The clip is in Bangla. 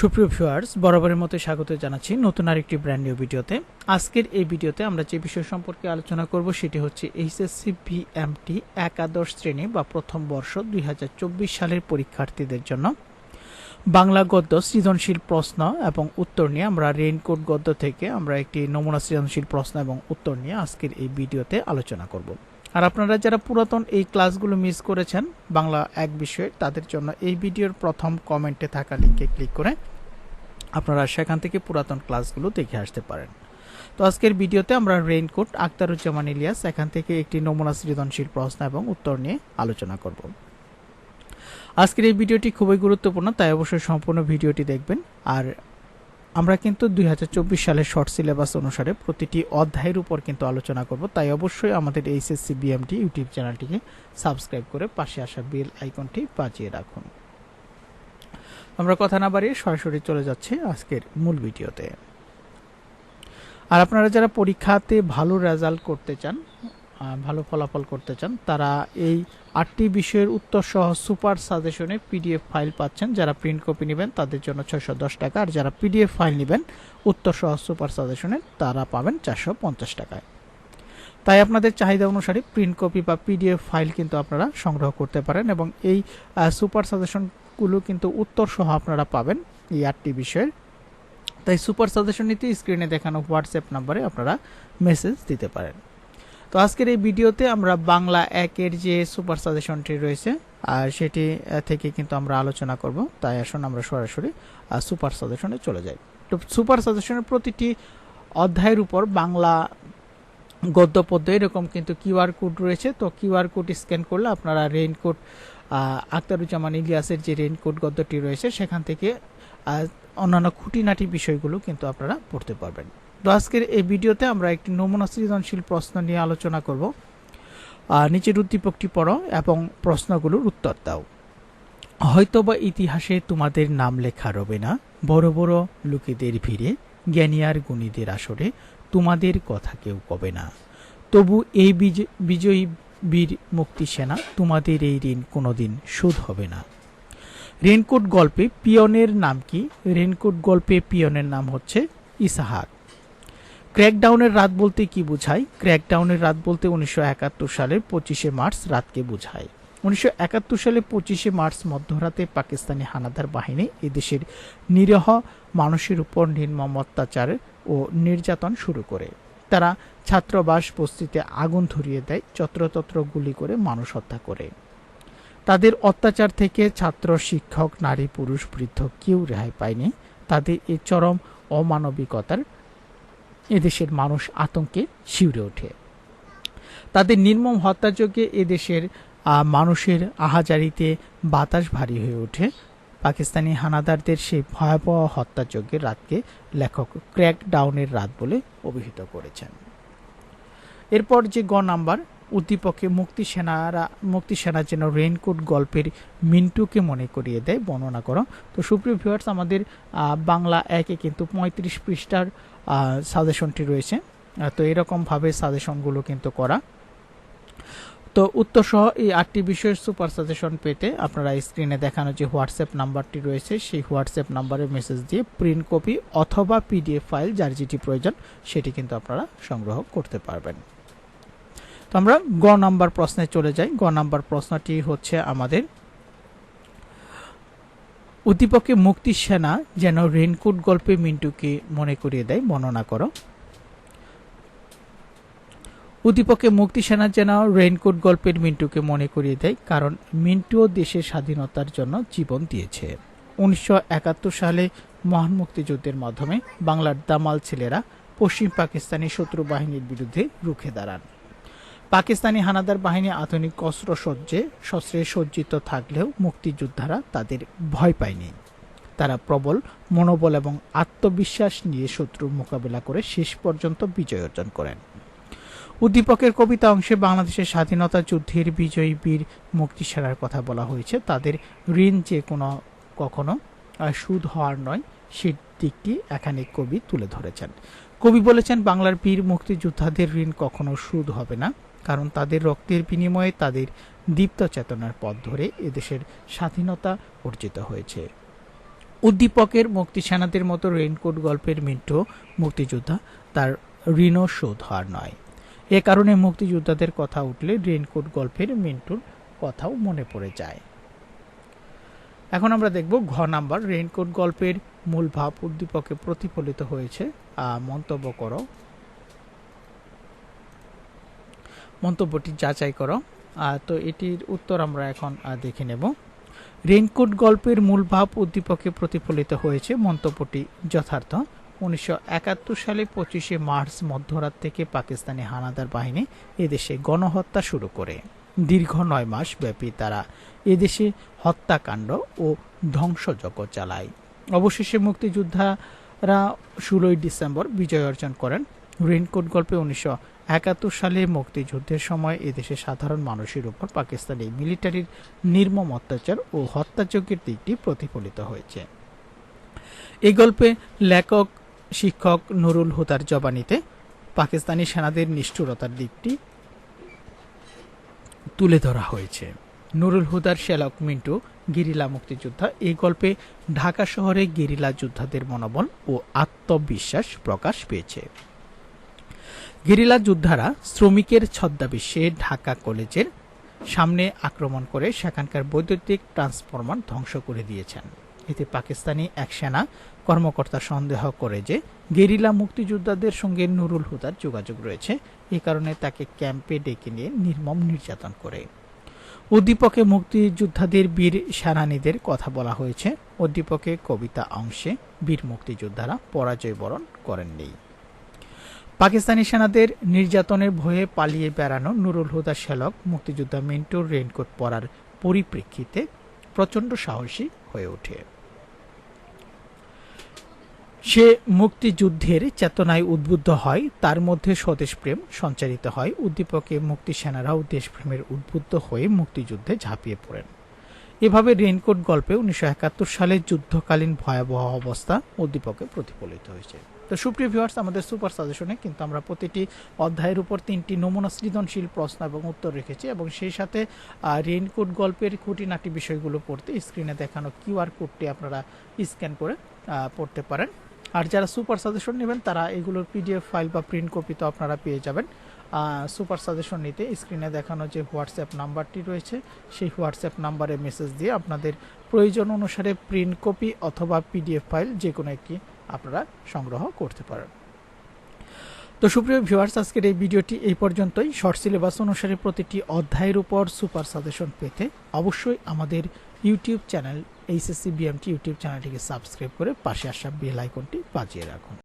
সুপ্রিয় ভিউয়ার্স, বরাবরের মতো স্বাগত জানাচ্ছি নতুন আরেকটি ব্র্যান্ড নিউ ভিডিওতে। আজকের এই ভিডিওতে আমরা যে বিষয় সম্পর্কে আলোচনা করব সেটি হচ্ছে এইচএসসি বিএমটি একাদশ শ্রেণি বা প্রথম বর্ষ দুই হাজার চব্বিশ সালের পরীক্ষার্থীদের জন্য। বাংলা গদ্য সৃজনশীল প্রশ্ন এবং উত্তর নিয়ে আমরা রেইনকোট গদ্য থেকে আমরা একটি নমুনা সৃজনশীল প্রশ্ন এবং উত্তর নিয়ে আজকের এই ভিডিওতে আলোচনা করব। আর আপনারা যারা পুরাতন এই ক্লাসগুলো মিস করেছেন বাংলা এক বিষয়ে, তাদের জন্য এই ভিডিওর প্রথম কমেন্টে থাকা লিঙ্কে ক্লিক করে আপনারা সেখান থেকে পুরাতন ক্লাসগুলো দেখে আসতে পারেন। তো আজকের ভিডিওতে আমরা রেইনকোট, আক্তারুজ্জামান ইলিয়াস, এখান থেকে একটি নমুনা সৃজনশীল প্রশ্ন এবং উত্তর নিয়ে আলোচনা করব। আজকের এই ভিডিওটি খুবই গুরুত্বপূর্ণ, তাই অবশ্যই সম্পূর্ণ ভিডিওটি দেখবেন। আর আমরা কিন্তু দুই হাজার চব্বিশ সালের শর্ট সিলেবাস অনুসারে প্রতিটি অধ্যায়ের উপর কিন্তু আলোচনা করব। তাই অবশ্যই আমাদের এইচএসসি বিএমটি ইউটিউব চ্যানেলটিকে সাবস্ক্রাইব করে পাশে আসা বেল আইকনটি বাজিয়ে রাখুন। আমরা কথা না বাড়িয়ে সরাসরি চলে যাচ্ছি আজকের মূল ভিডিওতে। আর আপনারা যারা পরীক্ষাতে ভালো রেজাল্ট করতে চান ভালো ফলাফল করতে চান, তারা এই আটটি বিষয়ের উত্তর সহ সুপার সাজেশনে পিডিএফ ফাইল পাচ্ছেন। যারা প্রিন্ট কপি নেবেন, তাদের জন্য ছয়শো দশ টাকা। আর যারা পিডিএফ ফাইল নেবেন, উত্তর সহ সুপার সাজেশনে তারা পাবেন চারশো পঞ্চাশ টাকায়। তাই আপনাদের চাহিদা অনুসারে প্রিন্ট কপি বা পিডিএফ ফাইল কিন্তু আপনারা সংগ্রহ করতে পারেন এবং এই সুপার সাজেশনগুলো কিন্তু উত্তর সহ আপনারা পাবেন এই আটটি বিষয়ের। তাই সুপার সাজেশন নিতে স্ক্রিনে দেখানো হোয়াটসঅ্যাপ নাম্বারে আপনারা মেসেজ দিতে পারেন। তো আজকের এই ভিডিওতে আমরা বাংলা একের যে সুপার সাজেশনটি রয়েছে, আর সেটি থেকে কিন্তু আমরা আলোচনা করব। তাই আসুন আমরা সরাসরি সুপার সাজেশনে চলে যাই। তো সুপার সাজেশনের প্রতিটি অধ্যায়ের উপর বাংলা গদ্য পদ্য এরকম কিন্তু কিউআর কোড রয়েছে। তো কিউআর কোড স্ক্যান করলে আপনারা রেইনকোট আক্তারুজ্জামান ইলিয়াসের যে রেইনকোট গদ্যটি রয়েছে, সেখান থেকে অন্যান্য খুঁটিনাটি বিষয়গুলো কিন্তু আপনারা পড়তে পারবেন। তো আজকের এই ভিডিওতে আমরা একটি নমুনা সৃজনশীল প্রশ্ন নিয়ে আলোচনা করব। নিচের উদ্দীপকটি পড়ো এবং প্রশ্নগুলোর উত্তর দাও। হয়তোবা ইতিহাসে তোমাদের নাম লেখা রবে না। বড় বড় লোকেদের ভিড়ে, জ্ঞানী আর গুণীদের আসরে তোমাদের কথা কেউ কবে না। তবু এই বিজয়ী বীর মুক্তি সেনা তোমাদের এই ঋণ কোনোদিন শোধ হবে না। রেনকোট গল্পে পিয়নের নাম কি? রেনকোট গল্পে পিয়নের নাম হচ্ছে ইসাহাক। ক্র্যাকডাউনের রাত বলতে কি বোঝায়? ক্র্যাকডাউনের রাত বলতে উনিশশো একাত্তর সালের পঁচিশে মার্চ রাতকে বোঝায়। উনিশশো একাত্তর সালে পঁচিশে মার্চ মধ্যরাতে পাকিস্তানি হানাদার বাহিনী এদেশের নিরহ মানুষের উপর নির্মম অত্যাচার ও নির্যাতন শুরু করে। তারা ছাত্রবাস বস্তিতে আগুন ধরিয়ে দেয় যত্রতত্র গুলি করে মানুষ হত্যা করে। তাদের অত্যাচার থেকে ছাত্র, শিক্ষক, নারী, পুরুষ, বৃদ্ধ কেউ রেহাই পায়নি। তাদের এই চরম অমানবিকতার এদেশের মানুষ আতঙ্কে শিউরে ওঠে। তাদের নির্মম হত্যাযজ্ঞে এদেশের মানুষের আহাজারিতে বাতাস ভারী হয়ে ওঠে। পাকিস্তানি হানাদারদের সেই ভয়াবহ হত্যাযজ্ঞের রাতকে লেখক ক্র্যাক ডাউনের রাত বলে অভিহিত করেছেন। এরপর যে গ নাম্বার, উদ্দীপকে মুক্তি সেনারা, মুক্তি সেনা যেন রেইনকোট গল্পের মিন্টুকে মনে করিয়ে দেয়, বর্ণনা করো। তো সুপ্রিয় ভিউয়ার্স আমাদের বাংলা একে কিন্তু পঁয়ত্রিশ পৃষ্ঠার সাজেশনটি রয়েছে। তো এরকমভাবে সাজেশনগুলো কিন্তু করা। তো উত্তর সহ এই আটটি বিষয়ের সুপার সাজেশন পেতে আপনারা স্ক্রিনে দেখানো যে হোয়াটসঅ্যাপ নাম্বারটি রয়েছে, সেই হোয়াটসঅ্যাপ নাম্বারে মেসেজ দিয়ে প্রিন্ট কপি অথবা পিডিএফ ফাইল যার যেটি প্রয়োজন সেটি কিন্তু আপনারা সংগ্রহ করতে পারবেন। তো আমরা গ নাম্বার প্রশ্নে চলে যাই। গ নাম্বার প্রশ্নটি হচ্ছে আমাদের উদ্দীপকে মুক্তি সেনা যেন রেনকোট গল্পে মিন্টুকে মনে করিয়ে দেয়, বর্ণনা করো। উদ্দীপকে মুক্তি সেনা যেন রেইনকোট গল্পের মিন্টুকে মনে করিয়ে দেয়, কারণ মিন্টুও দেশের স্বাধীনতার জন্য জীবন দিয়েছে। উনিশশো একাত্তর সালে মহান মুক্তিযুদ্ধের মাধ্যমে বাংলার দামাল ছেলেরা পশ্চিম পাকিস্তানি শত্রু বাহিনীর বিরুদ্ধে রুখে দাঁড়ান। পাকিস্তানি হানাদার বাহিনী আধুনিক অস্ত্র সজ্জে শস্ত্রে সজ্জিত থাকলেও মুক্তিযোদ্ধারা তাদের ভয় পায়নি। তারা প্রবল মনোবল এবং আত্মবিশ্বাস নিয়ে শত্রুর মোকাবেলা করে শেষ পর্যন্ত বিজয় অর্জন করেন। উদ্দীপকের কবিতা অংশে বাংলাদেশের স্বাধীনতা যুদ্ধের বিজয়ী বীর মুক্তি সেরার কথা বলা হয়েছে। তাদের ঋণ যে কোনো কখনো সুদ হওয়ার নয়, সে দিকটি এখানে কবি তুলে ধরেছেন। কবি বলেছেন, বাংলার বীর মুক্তিযোদ্ধাদের ঋণ কখনো সুদ হবে না। কারণ তাদের রক্তের বিনিময়ে তাদের দীপ্ত চেতনার পথ ধরে এদেশের স্বাধীনতা অর্জিত হয়েছে। উদ্দীপকের মুক্তি সেনাদের মতো রেইনকোট গল্পের মিন্টু মুক্তিযোদ্ধা তার ঋণও শোধ হওয়ার নয়। এ কারণে মুক্তিযোদ্ধাদের কথা উঠলে রেইনকোট গল্পের মিন্টুর কথাও মনে পড়ে যায়। এখন আমরা দেখব ঘ নাম্বার, রেইনকোট গল্পের মূল ভাব উদ্দীপকে প্রতিফলিত হয়েছে। মন্তব্য করো। মন্তব্যটি যাচাই করো। তো এটির উত্তর আমরা এখন দেখে নেব। রেইনকোট গল্পের মূল ভাব উদ্দীপকে প্রতিফলিত হয়েছে মন্তব্যটি যথার্থ। উনিশশো একাত্তর সালে পঁচিশে মার্চ মধ্যরাত থেকে পাকিস্তানি হানাদার বাহিনী এদেশে গণহত্যা শুরু করে। দীর্ঘ নয় মাস ব্যাপী তারা এদেশে হত্যাকাণ্ড ও ধ্বংসযজ্ঞ চালায়। অবশেষে মুক্তিযোদ্ধারা ষোলোই ডিসেম্বর বিজয় অর্জন করেন। রেইনকোট গল্পে উনিশশো একাত্তর সালে মুক্তিযুদ্ধের সময় এদেশে সাধারণ মানুষের উপর পাকিস্তানি মিলিটারির নির্মম অত্যাচার ও হত্যাযজ্ঞের দিকটি প্রতিফলিত হয়েছে। এই গল্পে লেখক, শিক্ষক নুরুল হুদার জবানিতে পাকিস্তানি সেনাদের নিষ্ঠুরতার দিকটি তুলে ধরা হয়েছে। নুরুল হুদার শেলক মিন্টু, গেরিলা মুক্তিযোদ্ধা এই গল্পে ঢাকা শহরে গেরিলা যোদ্ধাদের মনোবল ও আত্মবিশ্বাস প্রকাশ পেয়েছে। গেরিলা যোদ্ধারা শ্রমিকের ছদ্মাবেশে ঢাকা কলেজের সামনে আক্রমণ করে সেখানকার বৈদ্যুতিক ট্রান্সফরমার ধ্বংস করে দিয়েছেন। এতে পাকিস্তানি এক সেনা কর্মকর্তা সন্দেহ করে যে গেরিলা মুক্তিযোদ্ধাদের সঙ্গে নুরুল হুদার যোগাযোগ রয়েছে। এ কারণে তাকে ক্যাম্পে ডেকে নিয়ে নির্মম নির্যাতন করে। উদ্দীপকে মুক্তিযোদ্ধাদের বীর সেনানীদের কথা বলা হয়েছে। উদ্দীপকে কবিতা অংশে বীর মুক্তিযোদ্ধারা পরাজয় বরণ করেননি। পাকিস্তানি সেনাদের নির্যাতনের ভয়ে পালিয়ে বেড়ানো নুরুল হুদা শেলক মুক্তিযোদ্ধা মিন্টুর রেইনকোট পরার পরিপ্রেক্ষিতে প্রচণ্ড সাহসী হয়ে ওঠে। সে মুক্তিযুদ্ধের চেতনায় উদ্বুদ্ধ হয়, তার মধ্যে স্বদেশপ্রেম সঞ্চারিত হয়। উদ্দীপকে মুক্তি সেনারাও দেশপ্রেমের উদ্বুদ্ধ হয়ে মুক্তিযুদ্ধে ঝাঁপিয়ে পড়েন। এভাবে রেইনকোট গল্পে উনিশশো একাত্তর সালে যুদ্ধকালীন ভয়াবহ অবস্থা উদ্দীপকে প্রতিফলিত হয়েছে। তো সুপ্রিয় ভিউয়ার্স আমাদের সুপার সাজেশনে কিন্তু আমরা প্রতিটি অধ্যায়ের উপর তিনটি নমুনা সৃজনশীল প্রশ্ন এবং উত্তর রেখেছি এবং সেই সাথে রেইনকোট গল্পের খুঁটিনাটি বিষয়গুলো পড়তে স্ক্রিনে দেখানো কিউআর কোডটি আপনারা স্ক্যান করে পড়তে পারেন। আর যারা সুপার সাজেশন নেবেন, তারা এগুলোর পিডিএফ ফাইল বা প্রিন্ট কপি তো আপনারা পেয়ে যাবেন। সুপার সাজেশন নিতে স্ক্রিনে দেখানো যে হোয়াটসঅ্যাপ নাম্বারটি রয়েছে, সেই হোয়াটসঅ্যাপ নাম্বারে মেসেজ দিয়ে আপনাদের প্রয়োজন অনুসারে প্রিন্ট কপি অথবা পিডিএফ ফাইল যে কোনো একটি আপনারা সংগ্রহ করতে পারেন। তো সুপ্রিয় ভিউয়ার্স আজকের এই ভিডিওটি এই পর্যন্তই। শর্ট সিলেবাস অনুসারে প্রতিটি অধ্যায়ের উপর সুপার সাজেশন পেতে অবশ্যই আমাদের YouTube channel HSC BMT YouTube চ্যানেলটিকে সাবস্ক্রাইব করে পাশে আসা বেল আইকনটি বাজিয়ে রাখুন।